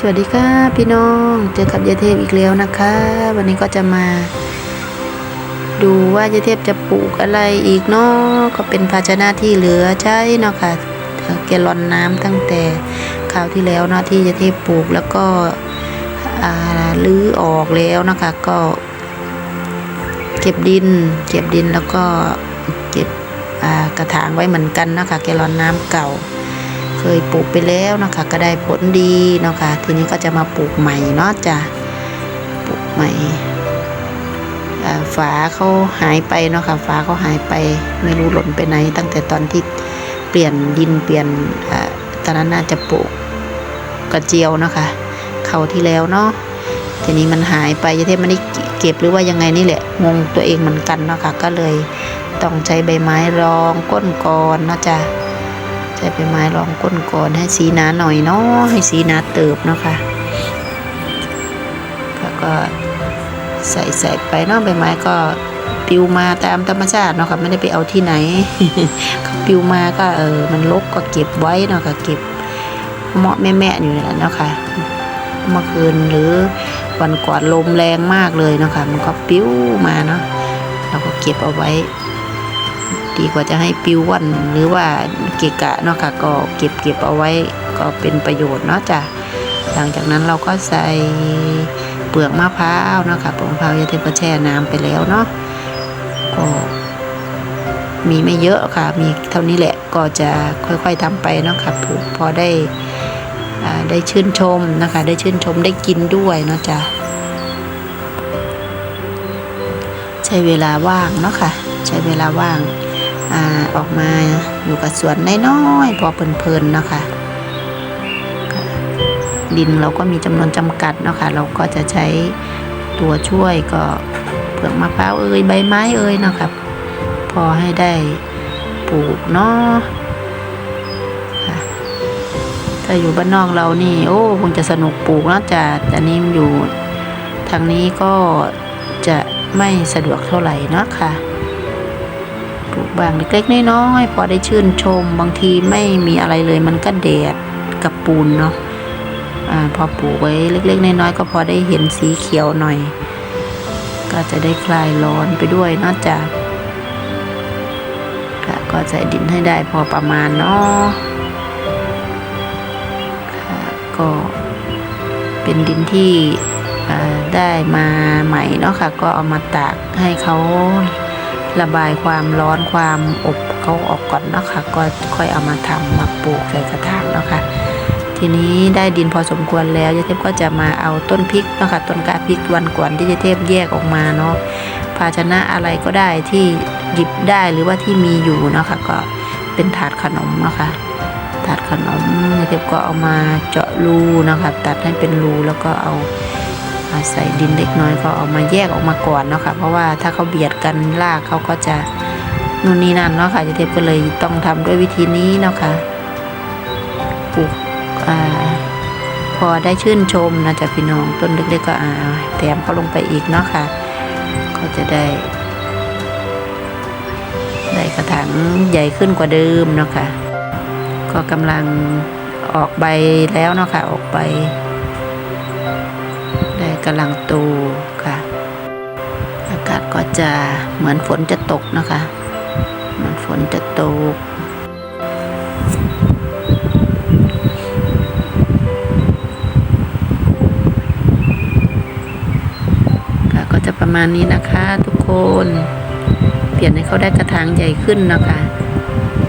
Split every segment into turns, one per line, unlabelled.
สวัสดีค่ะพี่น้องเจอกับยายเทพอีกแล้วนะคะ วันนี้ก็จะมา ดูว่ายายเทพจะปลูกอะไรอีกเนาะก็เป็นภาชนะที่เหลือใช้เนาะค่ะเอ่อแกลอนน้ำตั้งแต่คราวที่แล้วเนาะที่ยายเทพปลูกแล้วก็ลื้อออกแล้วนะคะก็ เก็บดิน เก็บดินแล้วก็เก็บกระถางไว้เหมือนกันนะคะแกลลอนน้ำเก่า เคยปลูกไปแล้วเนาะคะก็ได้ผลดีเนาะคะทีนี้ก็จะมาปลูกใหม่เนาะจ้ะปลูกใหม่ฝาเขาหายไปเนาะค่ะฝาเขาหายไปไม่รู้หล่นไปไหน ตั้งแต่ตอนที่เปลี่ยนดินเปลี่ยนอตอนนั้นน่าจะปลูกกระเจียวเนาะคะเขาที่แล้วเนาะทีนี้มันหายไปยายเทพไม่ได้เก็บหรือว่ายังไงนี่แหละงงตัวเองเหมือนกันเนาะค่ะก็เลยต้องใช้ใบไม้รองก้นกรเนะจ้ะ ใช้ใบไม้รองก้นก่อนให้สีหนาหน่อยเนาะให้สีหนาเติบเนาะค่ะแล้วก็ใส่ใส่ไปเนาะใบไม้ก็ปลิวมาตามธรรมชาติเนาะค่ะไม่ได้ไปเอาที่ไหนเขาปลิวมาก็เออมันลกก็เก็บไว้เนาะค่ะเก็บเหมาะแม่แม่อยู่นั่นแหละเนาะค่ะเมื่อคืนหรือวันก่อนลมแรงมากเลยเนาะค่ะมันก็ปลิวมาเนาะเราก็เก็บเอาไว้ ดีกว่าจะให้ปิววันหรือว่าเกะกะเนาะค่ะก็เก็บเก็บเอาไว้ก็เป็นประโยชน์เนาะจ้ะหลังจากนั้นเราก็ใส่เปลือกมะพร้าวเนาะค่ะเปลือกมะพร้าวยาเทพก็แช่น้ำไปแล้วเนาะก็มีไม่เยอะค่ะ มีเท่านี้แหละก็จะค่อยๆทำไปเนาะค่ะปลูกพอได้ได้ชื่นชมนะคะ ได้ชื่นชมได้กินด้วยเนาะจ้ะใช้เวลาว่างเนาะค่ะ ใช้เวลาว่าง อ่าออกมาอยู่กับสวนน้อยๆพอเพลินๆเนาะค่ะค่ะดินเราก็มีจำนวนจำกัดเนาะค่ะเราก็จะใช้ตัวช่วยก็เปลือกมะพร้าวเอ่ยใบไม้เอ่ยเนาะครับพอให้ได้ปลูกเนาะถ้าอยู่บ้านนอกเรานี่ โอ้คงจะสนุกปลูกนะจ้ะแต่นี่มันอยู่ทางนี้ก็จะไม่สะดวกเท่าไหร่เนาะค่ะ ปลูกบางเล็กๆน้อยๆพอได้ชื่นชม บางทีไม่มีอะไรเลยมันก็แดดกับปูนเนาะอพอปลูกไว้เล็กๆน้อยๆก็พอได้เห็นสีเขียวหน่อย ก็จะได้คลายร้อนไปด้วยนอกจากค่ะก็ใส่ดินให้ได้พอประมาณเนาะก็เป็นดินที่ได้มาใหม่เนาะค่ะ ก็เอามาตากให้เขา ระบายความร้อนความอบเขาออกก่อนนะค่ะก็ค่อยเอามาทำมาปลูกใส่กระถางนะค่ะทีนี้ได้ดินพอสมควรแล้วยายเทพก็จะมาเอาต้นพริกนะคะต้นกาพริกวันก่อนที่ยายเทพแยกออกมาเนาะภาชนะอะไรก็ได้ที่หยิบได้หรือว่าที่มีอยู่นะคะก็เป็นถาดขนมนะคะถาดขนมยายเทพก็เอามาเจาะรูนะคะตัดให้เป็นรูแล้วก็เอา อาใส่ดินเล็กน้อยก็เอามาแยกออกมาก่อนเนาะค่ะ เพราะว่าถ้าเขาเบียดกันรากเขาก็จะนู่นนี่นั่นเนาะค่ะจะเทพก็เลยต้องทำด้วยวิธีนี้เนาะค่ะปลูกอ่าพอได้ชื่นชมนะจ๊ะพี่น้องต้นเล็กๆก็อ่าแถมเขาลงไปอีกเนาะค่ะ ก็จะได้ ได้กระถางใหญ่ขึ้นกว่าเดิมเนาะค่ะ ก็กำลังออกใบแล้วเนาะค่ะออกใบ ได้กำลังโตค่ะ อากาศก็จะเหมือนฝนจะตกนะคะเหมือนฝนจะตกค่ะก็จะประมาณนี้นะคะทุกคน เปลี่ยนให้เขาได้กระถางใหญ่ขึ้นนะคะ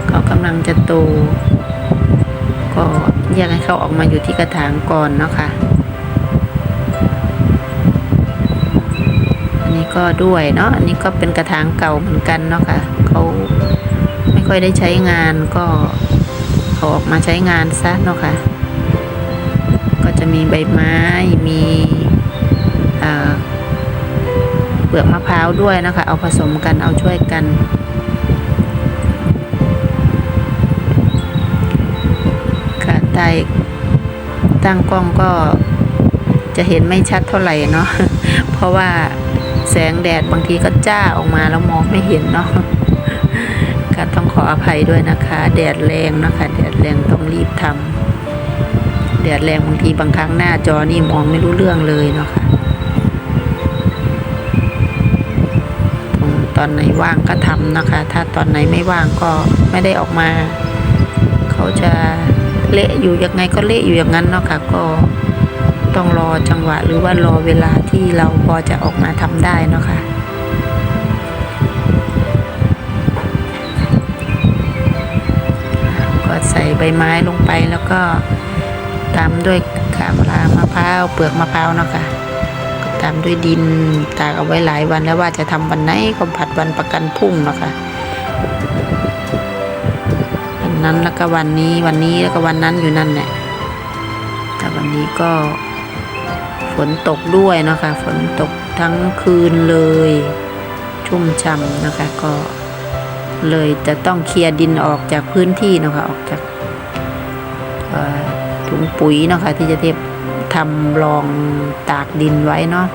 เขากำลังจะโตก็แยกให้เขาออกมาอยู่ที่กระถางก่อนนะคะ ก็ด้วยเนาะอันนี้ก็เป็นกระถางเก่าเหมือนกันเนาะค่ะเขาไม่ค่อยได้ใช้งานก็ขาออกมาใช้งานซะเนาะค่ะก็จะมีใบไม้มีเอ่อเปลือกมะพร้าวด้วยนะคะ เอาผสมกันเอาช่วยกันค่ะใต้ตั้งกล้องก็จะเห็นไม่ชัดเท่าไหร่เนาะเพราะว่า แสงแดดบางทีก็จ้าออกมาแล้วมองไม่เห็นเนาะก็ต้องขออภัยด้วยนะคะ แดดแรงนะคะ แดดแรงต้องรีบทำแดดแรงบางทีบางครั้งหน้าจอนี่มองไม่รู้เรื่องเลยเนาะค่ะตอนไหนว่างก็ทำนะคะ ถ้าตอนไหนไม่ว่างก็ไม่ได้ออกมา เขาจะเละอยู่ยังไงก็เละอยู่อย่างนั้นเนาะค่ะก็ ต้องรอจังหวะ หรือว่ารอเวลาที่เราพอจะออกมาทำได้เนาะค่ะก็ใส่ใบไม้ลงไปแล้วก็ตามด้วยขามลามะพร้าวเปลือกมะพร้าวเนาะค่ะก็ตามด้วยดินตากเอาไว้หลายวันแล้วว่าจะทำวันไหนก็ผัดวันประกันพรุ่งเนาะค่ะวันนั้นแล้วก็วันนี้วันนี้แล้วก็วันนั้นอยู่นั่นแหละแต่วันนี้ก็ นตกด้วยนะคะ ฝนตกทั้งคืนเลย ชุ่มช่ำนะคะ ก็เลยจะต้องเคลียร์ดินออกจากพื้นที่นะคะออกจากถุงปุ๋ยนะคะ ที่จะเทบทำรองตากดินไว้เนาะ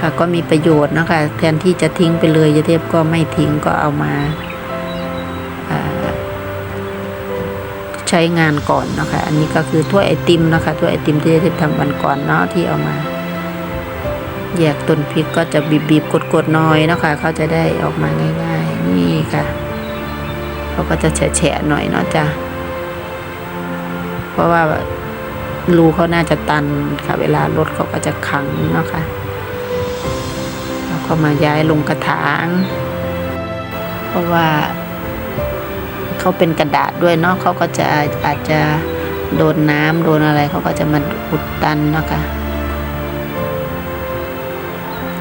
ค่ะก็มีประโยชน์นะคะ แทนที่จะทิ้งไปเลยจะเทบก็ไม่ทิ้งก็เอามา ใช้งานก่อนนะคะ อันนี้ก็คือถ้วยไอติมนะคะถ้วยไอติมที่จะทำวันก่อนเนาะที่เอามาแยกต้นพริกก็จะบีบๆกดๆหน่อยนะคะ เขาจะได้ออกมาง่าย ๆ นี่ค่ะเขาก็จะแฉะๆหน่อยเนาะจ้ะเพราะว่ารูเขาน่าจะตันค่ะ เวลารถเขาก็จะขังเนาะค่ะแล้วก็มาย้ายลงกระถาง เพราะว่า เขาเป็นกระดาษด้วยเนาะเขาก็จะอาจจะโดนน้ำโดนอะไรเขาก็จะมาอุดตันเนาะค่ะ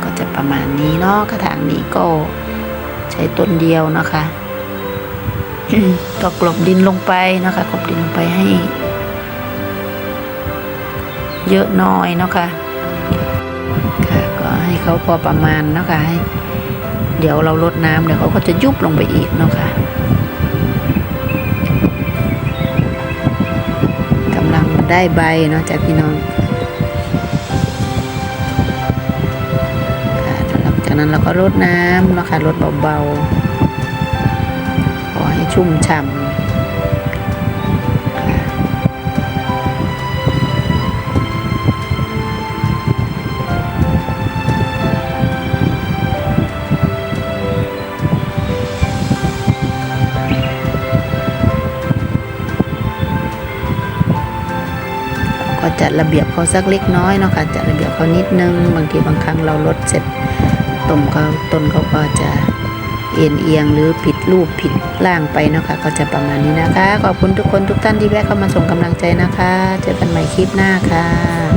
ก็จะประมาณนี้เนาะกระถางนี้ก็ใช้ต้นเดียวนะคะก็กลบดินลงไปนะคะกลบดินลงไปให้ เยอะน้อยเนาะค่ะค่ะก็ให้เขาพอประมาณเนาะค่ะให้เดี๋ยวเราลดน้ำเดี๋ยวเขาก็จะยุบลงไปอีกเนาะค่ะ ได้ใบเนาะจากพี่น้องค่ะหลังจากนั้นเราก็รดน้ำเนาะคะรดเบาๆขอให้ชุ่มฉ่ำ จัดระเบียบเขาสักเล็กน้อยเนาะค่ะจัดระเบียบเขานิดนึง บางทีบางครั้งเราลดเสร็จต้มเขาต้นเขาก็จะเอียงเอียงหรือผิดรูปผิดร่างไปเนาะคะก็จะประมาณนี้นะคะ ขอบคุณทุกคนทุกท่านที่แวะเข้ามาส่งกำลังใจนะคะ เจอกันใหม่คลิปหน้าค่ะ